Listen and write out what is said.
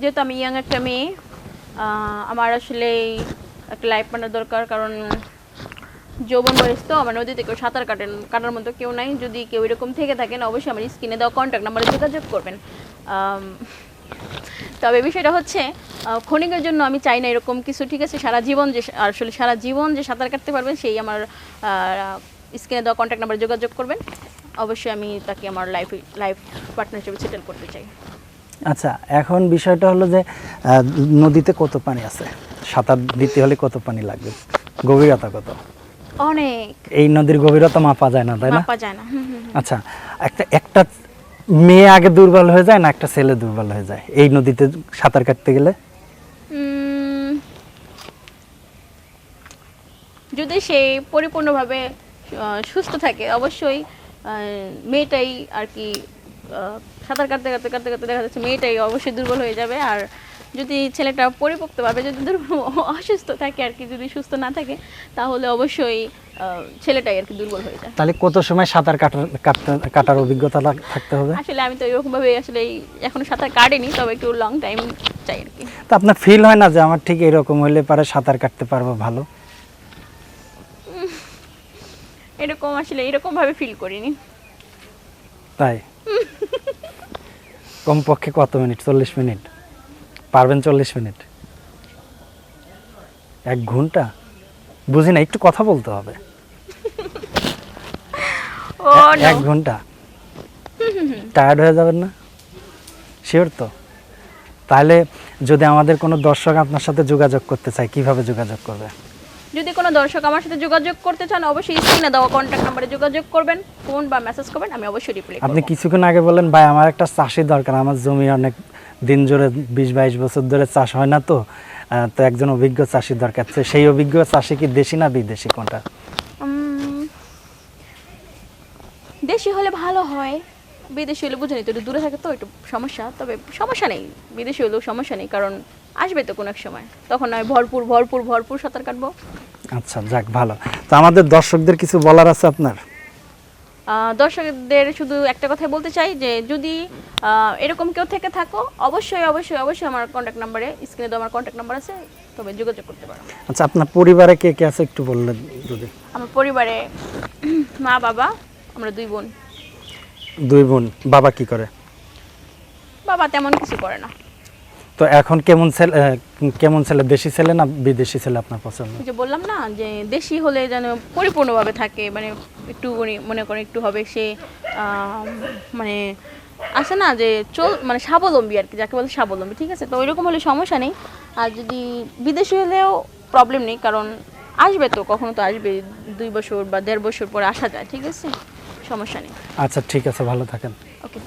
যেহেতু আমি ইয়াং একটা মেয়ে আমার আসলে একটা লাইফ পার্টনার দরকার, কারণ যৌবন বয়স তো, আমার নদীতে কেউ সাঁতার কাটেন কাটার মতো কেউ নাই। যদি কেউ এরকম থেকে থাকেন, অবশ্যই আমার স্ক্রিনে দেওয়া কন্ট্যাক্ট নাম্বারে যোগাযোগ করবেন। তবে বিষয়টা হচ্ছে ক্ষণিকের জন্য আমি চাই না এরকম কিছু, ঠিক আছে? সারা জীবন যে, আসলে সারা জীবন যে সাঁতার কাটতে পারবেন, সেই আমার স্ক্রিনে দেওয়া কন্ট্যাক্ট নাম্বারে যোগাযোগ করবেন। অবশ্যই আমি তাকে আমার লাইফ লাইফ হিসেবে সেটেল করতে চাই। আচ্ছা এখন বিষয়টা হলো যে নদীতে কত পানি আছে? সাঁতার দিতে হলে কত পানি লাগবে? গভীরতা কত? অনেক। এই নদীর গভীরতা মাপা যায় না তাই না? মাপা যায় না। আচ্ছা একটা একটা মেয়ে আগে দুর্বল হয়ে যায় না একটা ছেলে দুর্বল হয়ে যায়? এই নদীতে সাঁতার কাটতে গেলে? যদি সে পরিপূর্ণভাবে সুস্থ থাকে অবশ্যই মেয়েটাই আর কি সাঁতার কাটতে কাটতে কাটতে কাটতে দেখা যাচ্ছে মেয়েটাই অবশ্যই দুর্বল হয়ে যাবে। আর যদি ছেলেটা পরিপক্তভাবে যদি দুর্বল অসুস্থ থাকে আর কি যদি সুস্থ না থাকে তাহলে অবশ্যই ছেলেটাই আর কি দুর্বল হয়ে যায়। তাহলে কত সময় সাঁতার কাটার কাটার অভিজ্ঞতা থাকতে হবে? আসলে আমি তো এরকমভাবে আসলে এখনও সাঁতার কাটিনি তবে একটু লং টাইম চাই আর কি। তো আপনার ফিল হয় না যে আমার ঠিক এরকম হলে পারে সাঁতার কাটতে পারব ভালো? এরকম আসলে এরকমভাবে ফিল করিনি। তাই? কমপক্ষে কত মিনিট? চল্লিশ মিনিট। পারবেন চল্লিশ মিনিট। এক ঘণ্টা? বুঝি না একটু কথা বলতে হবে। এক ঘণ্টা। টায়ার্ড হয়ে যাবেন না? শিওর তো। তাহলে যদি আমাদের কোনো দর্শক আপনার সাথে যোগাযোগ করতে চায় কীভাবে যোগাযোগ করবে? যদি কোনো দর্শক আমার সাথে যোগাযোগ করতে চান অবশ্যই স্ক্রিনে দেওয়া কন্ট্যাক্ট নাম্বারে যোগাযোগ করবেন। ফোন বা মেসেজ করবেন আমি অবশ্যই রিপ্লাই আপনি কিছুক্ষণ আগে বললেন ভাই আমার একটা চাষি দরকার আমার জমি অনেক দিন জুড়ে বিশ বাইশ বছর ধরে চাষ হয় না তো তো একজন অভিজ্ঞ চাষি দরকার। তো সেই অভিজ্ঞ চাষি কি দেশি না বিদেশি কোনটা? দেশি হলে ভালো হয়। বিদেশি হলে বুঝে নিতে একটু দূরে থাকে তো একটু সমস্যা। তবে সমস্যা নেই বিদেশি হলেও সমস্যা নেই কারণ আসবে তো কোনো এক সময়। তখন আমি ভরপুর ভরপুর ভরপুর সাঁতার কাটবো। আচ্ছা যাক ভালো। তো আমাদের দর্শকদের কিছু বলার আছে আপনার? দর্শকদের শুধু একটা কথাই বলতে চাই যে যদি এরকম কেউ থেকে থাকো অবশ্যই অবশ্যই অবশ্যই আমার কন্ট্যাক্ট নাম্বারে স্ক্রিনে তো আমার কন্ট্যাক্ট নাম্বার আছে তবে যোগাযোগ করতে পারো। আচ্ছা আপনার পরিবারে কে কে আছে একটু বললেন যদি। আমার পরিবারে মা বাবা আমরা দুই বোন। দুই বোন বাবা কি করে? বাবা তেমন কিছু করে না। তো এখন কেমন ছেলে কেমন ছেলে দেশি ছেলে না বিদেশি ছেলে আপনার পছন্দ? যে বললাম না যে দেশি হলে যেন পরিপূর্ণভাবে থাকে মানে একটু মানে- করে একটু হবে সে মানে আছে না যে চল মানে স্বাবলম্বী আর কি যাকে বলে স্বাবলম্বী ঠিক আছে? তো ওইরকম হলে সমস্যা নেই। আর যদি বিদেশি হলেও প্রবলেম নেই কারণ আসবে তো কখনো তো আসবে দুই বছর বা দেড় বছর পরে আসা যায় ঠিক আছে? সমস্যা নেই। আচ্ছা ঠিক আছে ভালো থাকেন। ওকে